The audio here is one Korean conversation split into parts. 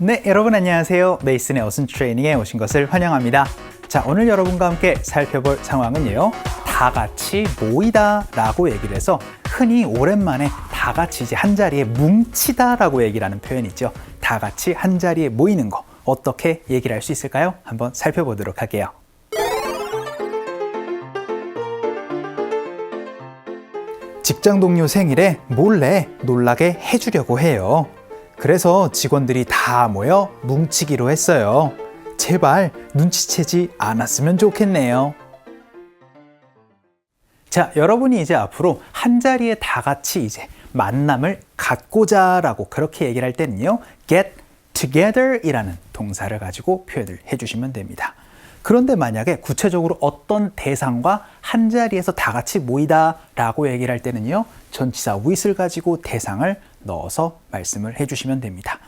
네, 여러분 안녕하세요. 메이슨의 어순 트레이닝에 오신 것을 환영합니다. 자, 오늘 여러분과 함께 살펴볼 상황은요. 다 같이 모이다 라고 얘기를 해서 흔히 오랜만에 다 같이 이제 한 자리에 뭉치다 라고 얘기를 하는 표현이죠. 다 같이 한 자리에 모이는 거 어떻게 얘기를 할 수 있을까요? 한번 살펴보도록 할게요. 직장 동료 생일에 몰래 놀라게 해주려고 해요. 그래서 직원들이 다 모여 뭉치기로 했어요. 제발 눈치채지 않았으면 좋겠네요. 자, 여러분이 이제 앞으로 한 자리에 다 같이 이제 만남을 갖고자 라고 그렇게 얘기를 할 때는요, get together이라는 동사를 가지고 표현을 해 주시면 됩니다. 그런데 만약에 구체적으로 어떤 대상과 한 자리에서 다 같이 모이다 라고 얘기를 할 때는요, 전치사 with을 가지고 대상을 넣어서 말씀을 해주시면 됩니다.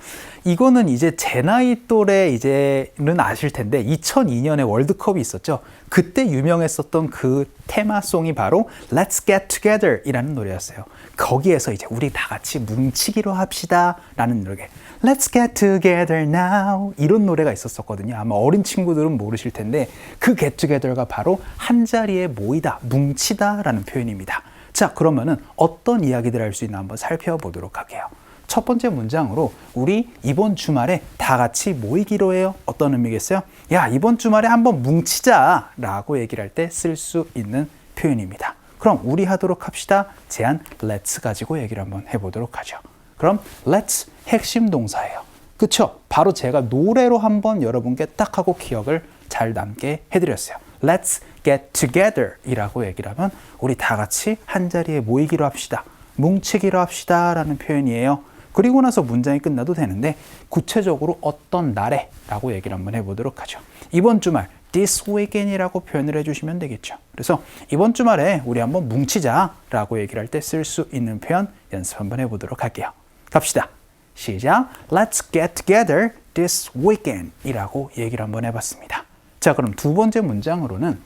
이거는 이제 제 나이 또래 이제는 아실 텐데 2002년에 월드컵이 있었죠. 그때 유명했었던 그 테마송이 바로 Let's Get Together이라는 노래였어요. 거기에서 이제 우리 다 같이 뭉치기로 합시다 라는 노래. Let's Get Together Now 이런 노래가 있었었거든요. 아마 어린 친구들은 모르실 텐데 그 Get Together가 바로 한 자리에 모이다, 뭉치다 라는 표현입니다. 자, 그러면은 어떤 이야기들 할수 있나 한번 살펴보도록 할게요. 첫 번째 문장으로 우리 이번 주말에 다 같이 모이기로 해요. 어떤 의미겠어요? 야, 이번 주말에 한번 뭉치자 라고 얘기를 할 때 쓸 수 있는 표현입니다. 그럼 우리 하도록 합시다. 제안 let's 가지고 얘기를 한번 해보도록 하죠. 그럼 let's 핵심 동사예요. 그쵸? 바로 제가 노래로 한번 여러분께 딱 하고 기억을 잘 남게 해드렸어요. Let's get together 이라고 얘기를 하면 우리 다 같이 한 자리에 모이기로 합시다. 뭉치기로 합시다 라는 표현이에요. 그리고 나서 문장이 끝나도 되는데 구체적으로 어떤 날에 라고 얘기를 한번 해보도록 하죠. 이번 주말 this weekend이라고 표현을 해주시면 되겠죠. 그래서 이번 주말에 우리 한번 뭉치자 라고 얘기를 할 때 쓸 수 있는 표현 연습 한번 해보도록 할게요. 갑시다. 시작. Let's get together this weekend 이라고 얘기를 한번 해봤습니다. 자, 그럼 두 번째 문장으로는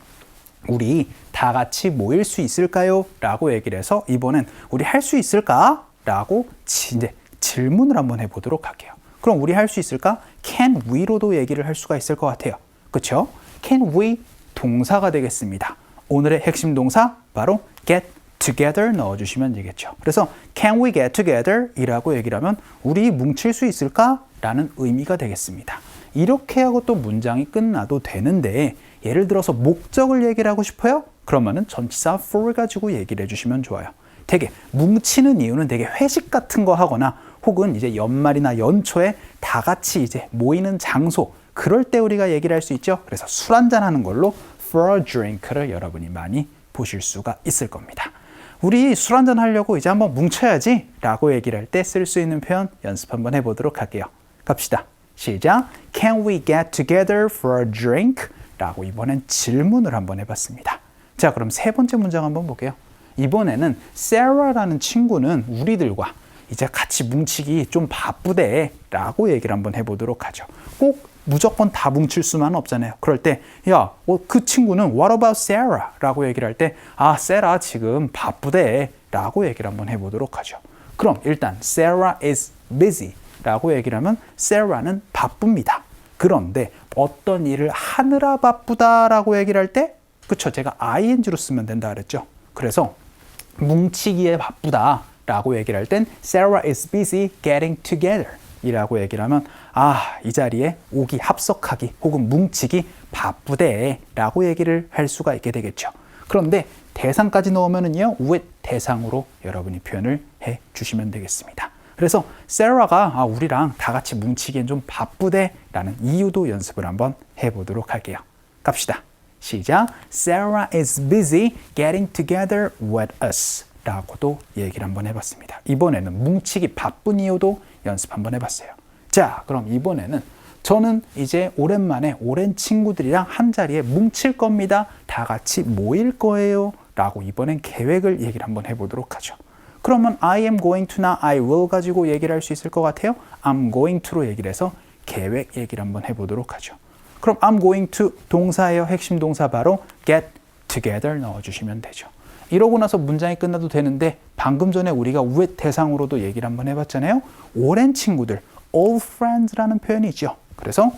우리 다 같이 모일 수 있을까요? 라고 얘기를 해서 이번엔 우리 할 수 있을까? 라고 이제 질문을 한번 해보도록 할게요. 그럼 우리 할 수 있을까? Can we로도 얘기를 할 수가 있을 것 같아요. 그쵸? Can we 동사가 되겠습니다. 오늘의 핵심 동사 바로 get together 넣어주시면 되겠죠. 그래서 can we get together 이라고 얘기를 하면 우리 뭉칠 수 있을까? 라는 의미가 되겠습니다. 이렇게 하고 또 문장이 끝나도 되는데 예를 들어서 목적을 얘기를 하고 싶어요? 그러면은 전치사 for 가지고 얘기를 해주시면 좋아요. 되게 뭉치는 이유는 되게 회식 같은 거 하거나 혹은 이제 연말이나 연초에 다 같이 이제 모이는 장소 그럴 때 우리가 얘기를 할 수 있죠. 그래서 술 한잔 하는 걸로 for a drink를 여러분이 많이 보실 수가 있을 겁니다. 우리 술 한잔 하려고 이제 한번 뭉쳐야지 라고 얘기를 할 때 쓸 수 있는 표현 연습 한번 해보도록 할게요. 갑시다. 시작. Can we get together for a drink? 라고 이번엔 질문을 한번 해봤습니다. 자, 그럼 세 번째 문장 한번 볼게요. 이번에는 세라라는 친구는 우리들과 이제 같이 뭉치기 좀 바쁘대 라고 얘기를 한번 해보도록 하죠. 꼭 무조건 다 뭉칠 수만 없잖아요. 그럴 때, 야, 어, 그 친구는 what about Sarah? 라고 얘기를 할 때, 아, 세라 지금 바쁘대 라고 얘기를 한번 해보도록 하죠. 그럼 일단, Sarah is busy 라고 얘기를 하면, Sarah는 바쁩니다. 그런데 어떤 일을 하느라 바쁘다라고 얘기를 할 때, 그쵸, 제가 ing로 쓰면 된다 그랬죠. 그래서 뭉치기에 바쁘다 라고 얘기를 할 땐 Sarah is busy getting together 이라고 얘기를 하면 아, 이 자리에 오기, 합석하기 혹은 뭉치기 바쁘대 라고 얘기를 할 수가 있게 되겠죠. 그런데 대상까지 넣으면은요, with 대상으로 여러분이 표현을 해 주시면 되겠습니다. 그래서 세라가 아, 우리랑 다 같이 뭉치기엔 좀 바쁘대 라는 이유도 연습을 한번 해보도록 할게요. 갑시다. 시작. Sarah is busy getting together with us. 라고도 얘기를 한번 해봤습니다. 이번에는 뭉치기 바쁜 이유도 연습 한번 해봤어요. 자, 그럼 이번에는 저는 이제 오랜만에 오랜 친구들이랑 한 자리에 뭉칠 겁니다. 다 같이 모일 거예요. 라고 이번엔 계획을 얘기를 한번 해보도록 하죠. 그러면 I am going to나 I will 가지고 얘기를 할 수 있을 것 같아요. I'm going to로 얘기를 해서 계획 얘기를 한번 해보도록 하죠. 그럼 I'm going to 동사예요. 핵심 동사 바로 get together 넣어주시면 되죠. 이러고 나서 문장이 끝나도 되는데 방금 전에 우리가 with 대상으로도 얘기를 한번 해봤잖아요. 오랜 친구들, old friends라는 표현이죠. 그래서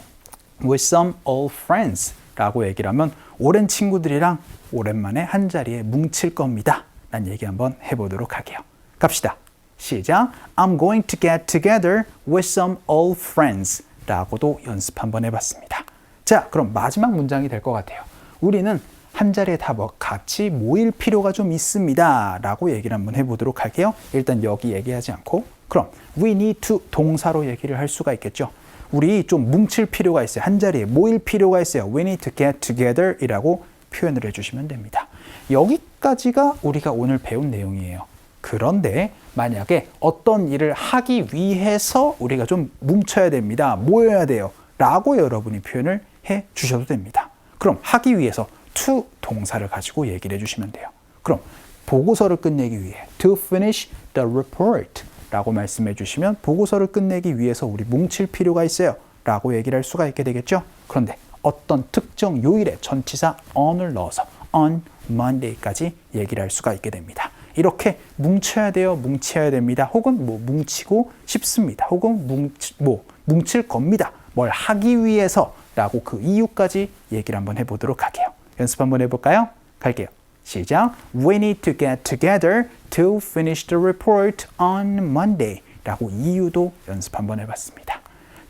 with some old friends 라고 얘기를 하면 오랜 친구들이랑 오랜만에 한 자리에 뭉칠 겁니다. 란 얘기 한번 해보도록 할게요. 갑시다. 시작. I'm going to get together with some old friends 라고도 연습 한번 해봤습니다. 자, 그럼 마지막 문장이 될 것 같아요. 우리는 한 자리에 다 뭐 같이 모일 필요가 좀 있습니다. 라고 얘기를 한번 해보도록 할게요. 일단 여기 얘기하지 않고. 그럼 we need to 동사로 얘기를 할 수가 있겠죠. 우리 좀 뭉칠 필요가 있어요. 한 자리에 모일 필요가 있어요. We need to get together 이라고 표현을 해주시면 됩니다. 여기까지가 우리가 오늘 배운 내용이에요. 그런데 만약에 어떤 일을 하기 위해서 우리가 좀 뭉쳐야 됩니다. 모여야 돼요. 라고 여러분이 표현을 해 주셔도 됩니다. 그럼 하기 위해서 to 동사를 가지고 얘기를 해 주시면 돼요. 그럼 보고서를 끝내기 위해 to finish the report 라고 말씀해 주시면 보고서를 끝내기 위해서 우리 뭉칠 필요가 있어요. 라고 얘기를 할 수가 있게 되겠죠. 그런데 어떤 특정 요일에 전치사 on을 넣어서 on Monday까지 얘기를 할 수가 있게 됩니다. 이렇게 뭉쳐야 돼요, 뭉쳐야 됩니다. 혹은 뭐 뭉치고 싶습니다. 혹은 뭉치, 뭐 뭉칠 겁니다. 뭘 하기 위해서라고 그 이유까지 얘기를 한번 해보도록 할게요. 연습 한번 해볼까요? 갈게요. 시작. We need to get together to finish the report on Monday. 라고 이유도 연습 한번 해봤습니다.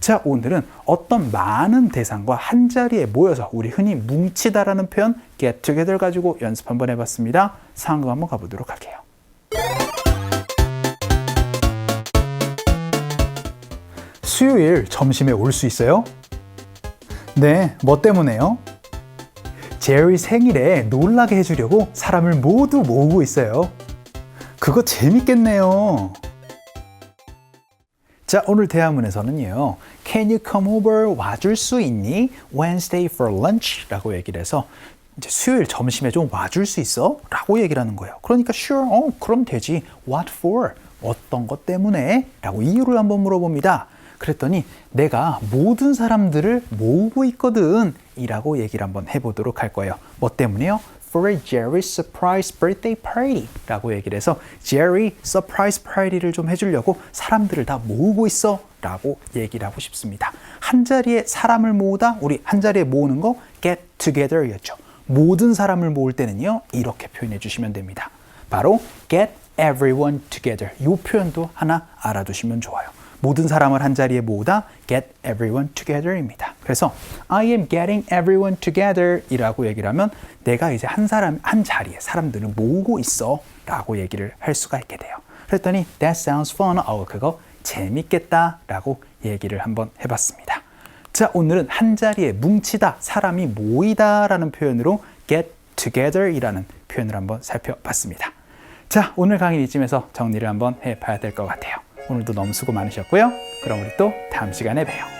자, 오늘은 어떤 많은 대상과 한 자리에 모여서 우리 흔히 뭉치다라는 표현 get together 가지고 연습 한번 해봤습니다. 상황 한번 가보도록 할게요. 수요일 점심에 올 수 있어요? 네, 뭐 때문에요? 제리 생일에 놀라게 해주려고 사람을 모두 모으고 있어요. 그거 재밌겠네요. 자, 오늘 대화문에서는요. Can you come over 와줄 수 있니? Wednesday for lunch 라고 얘기를 해서 이제 수요일 점심에 좀 와줄 수 있어? 라고 얘기를 하는 거예요. 그러니까 sure, 어, 그럼 되지. What for? 어떤 것 때문에? 라고 이유를 한번 물어봅니다. 그랬더니 내가 모든 사람들을 모으고 있거든 이라고 얘기를 한번 해보도록 할 거예요. 뭐 때문에요? For Jerry's surprise birthday party 라고 얘기를 해서 Jerry surprise party를 좀 해주려고 사람들을 다 모으고 있어 라고 얘기를 하고 싶습니다. 한 자리에 사람을 모으다 우리 한 자리에 모으는 거 get together 였죠. 모든 사람을 모을 때는요 이렇게 표현해 주시면 됩니다. 바로 get everyone together 이 표현도 하나 알아두시면 좋아요. 모든 사람을 한 자리에 모으다 get everyone together입니다. 그래서 I am getting everyone together 이라고 얘기를 하면 내가 이제 한 사람 한 자리에 사람들을 모으고 있어 라고 얘기를 할 수가 있게 돼요. 그랬더니 that sounds fun. 어 그거 재밌겠다 라고 얘기를 한번 해봤습니다. 자 오늘은 한 자리에 뭉치다 사람이 모이다 라는 표현으로 get together 이라는 표현을 한번 살펴봤습니다. 자 오늘 강의 이쯤에서 정리를 한번 해봐야 될 것 같아요. 오늘도 너무 수고 많으셨고요. 그럼 우리 또 다음 시간에 봬요.